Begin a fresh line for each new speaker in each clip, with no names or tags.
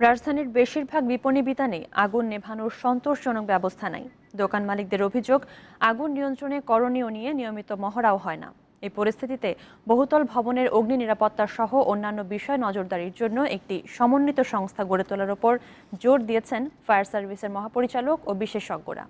রাজধানীর বেশিরভাগ বিপণী বিতানে আগুন নেভানোর সন্তোষজনক ব্যবস্থা নাই। দোকান মালিকদের অভিযোগ, আগুন নিয়ন্ত্রণে করণীয় নিয়ে নিয়মিত মহড়াও হয় না। এই পরিস্থিতিতে বহুতল ভবনের অগ্নি নিরাপত্তা সহ অন্যান্য বিষয় নজরদারির জন্য একটি সমন্বিত সংস্থা গড়ে তোলার ওপর জোর দিয়েছেন ফায়ার সার্ভিসের মহাপরিচালক ও বিশেষজ্ঞরা।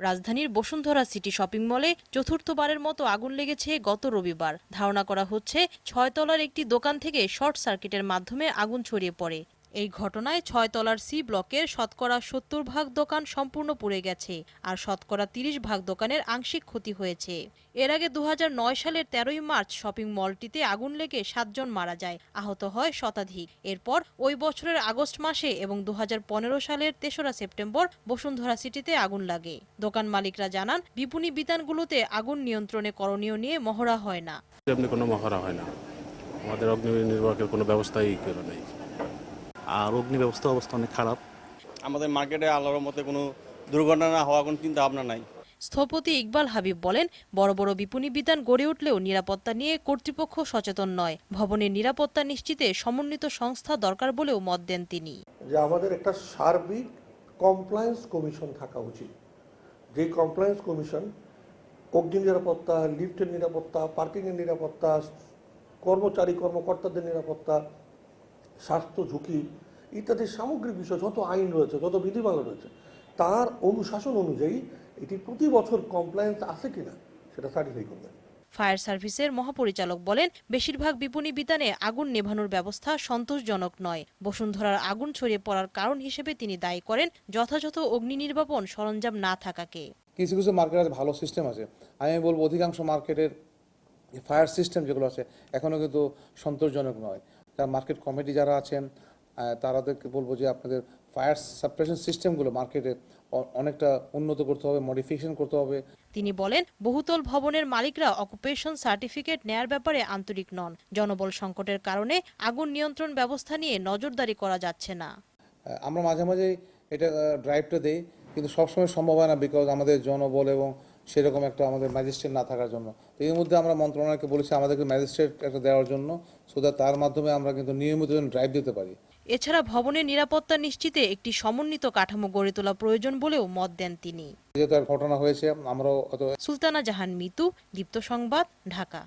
রাজধানীর বসুন্ধরা সিটি শপিং মলে চতুর্থবারের মতো আগুন লেগেছে গত রবিবার। ধারণা করা হচ্ছে, ছয়তলার একটি দোকান থেকে শর্ট সার্কিটের মাধ্যমে আগুন ছড়িয়ে পড়ে। এই ঘটনায় ছয়তলার সি ব্লকের শতকরা সত্তর ভাগ দোকান সম্পূর্ণ পুড়ে গেছে আর শতকরা তিরিশ ভাগ দোকানের আংশিক ক্ষতি হয়েছে। এর আগে দুহাজার নয় সালের তেরোই মার্চ শপিং মলটিতে আগুন লেগে সাতজন মারা যায়, আহত হয় শতাধিক। এরপর ওই বছরের আগস্ট মাসে এবং দুহাজার পনেরো সালের তেসরা সেপ্টেম্বর বসুন্ধরা সিটিতে আগুন লাগে। দোকান মালিকরা জানান বিপণী বিতানগুলোতে আগুন নিয়ন্ত্রণে করণীয় নিয়ে মহড়া হয় না।
কোনো মহড়া হয় না। আমাদের অগ্নি কোনো ব্যবস্থাই নেই।
আর অগ্নি ব্যবস্থা অবস্থা অনেক খারাপ।
আমাদের মার্কেটে আল্লাহর মতে কোনো দুর্ঘটনা না হওয়ার কোনো চিন্তা ভাবনা নাই।
স্থপতি ইকবাল হাবিব বলেন বড় বড় বিপণী বিধান গড়ে উঠলেও নিরাপত্তা নিয়ে কর্তৃপক্ষ সচেতন নয়। ভবনের নিরাপত্তা নিশ্চিতে সমন্বিত সংস্থা দরকার বলেও মত দেন তিনি।
যে আমাদের একটা সার্বিক কমপ্লায়েন্স কমিশন থাকা উচিত। যে কমপ্লায়েন্স কমিশন অগ্নি নিরাপত্তা লিফটের নিরাপত্তা পার্কিংয়ের নিরাপত্তা কর্মচারী কর্মকর্তাদের নিরাপত্তা স্বাস্থ্য ঝুঁকি ইত্যাদি সামগ্রিক বিষয় যত আইন রয়েছে যত বিধিমালা রয়েছে তার অনুশাসন অনুযায়ী এটি প্রতি বছর কমপ্লায়েন্স আছে কিনা সেটা সার্টিফাই করবে
ফায়ার সার্ভিসের মহাপরিচালক বলেন বেশিরভাগ বিপণী বিতানে আগুন নেভানোর ব্যবস্থা সন্তোষজনক নয়। বসুন্ধরার আগুন ছড়িয়ে পড়ার কারণ হিসেবে তিনি দায়ী করেন যথাযথ অগ্নি নির্বাপন সরঞ্জাম না থাকাকে।
কিছু কিছু মার্কেট আছে ভালো সিস্টেম আছে। আমি বলব অধিকাংশ মার্কেটের ফায়ার সিস্টেম যেগুলো আছে এখনও কিন্তু সন্তোষজনক নয়। তার মার্কেট কমিটি যারা আছেন আহ, তাদেরকে বলব যে আপনাদের ফায়ার সাপ্রেশন সিস্টেমগুলো মার্কেটে অনেকটা উন্নত করতে হবে মডিফিকেশন করতে হবে।
তিনি বলেন বহুতল ভবনের মালিকরা অকুপেশন সার্টিফিকেট নেয়ার ব্যাপারে আন্তরিক নন। জনবল সংকটের কারণে আগুন নিয়ন্ত্রণ ব্যবস্থা নিয়ে নজরদারি করা যাচ্ছে না।
আমরা মাঝে মাঝে এটা ড্রাইভটা দিই কিন্তু সবসময় সম্ভব হয় না বিকজ আমাদের জনবল এবং সেরকম একটা আমাদের ম্যাজিস্ট্রেট না থাকার জন্য। তো এর মধ্যে আমরা মন্ত্রণালয়কে বলেছি আমাদেরকে ম্যাজিস্ট্রেট একটা দেওয়ার জন্য সো তার মাধ্যমে আমরা কিন্তু নিয়মিত ড্রাইভ দিতে পারি।
এছাড়া ভবনের নিরাপত্তা নিশ্চিতে একটি সমন্বিত কাঠামো গড়ে তোলা প্রয়োজন বলেও মত দেন তিনি।
যেহেতু ঘটনা হয়েছে আমরাও
সুলতানা জাহান মিতু দীপ্ত সংবাদ ঢাকা।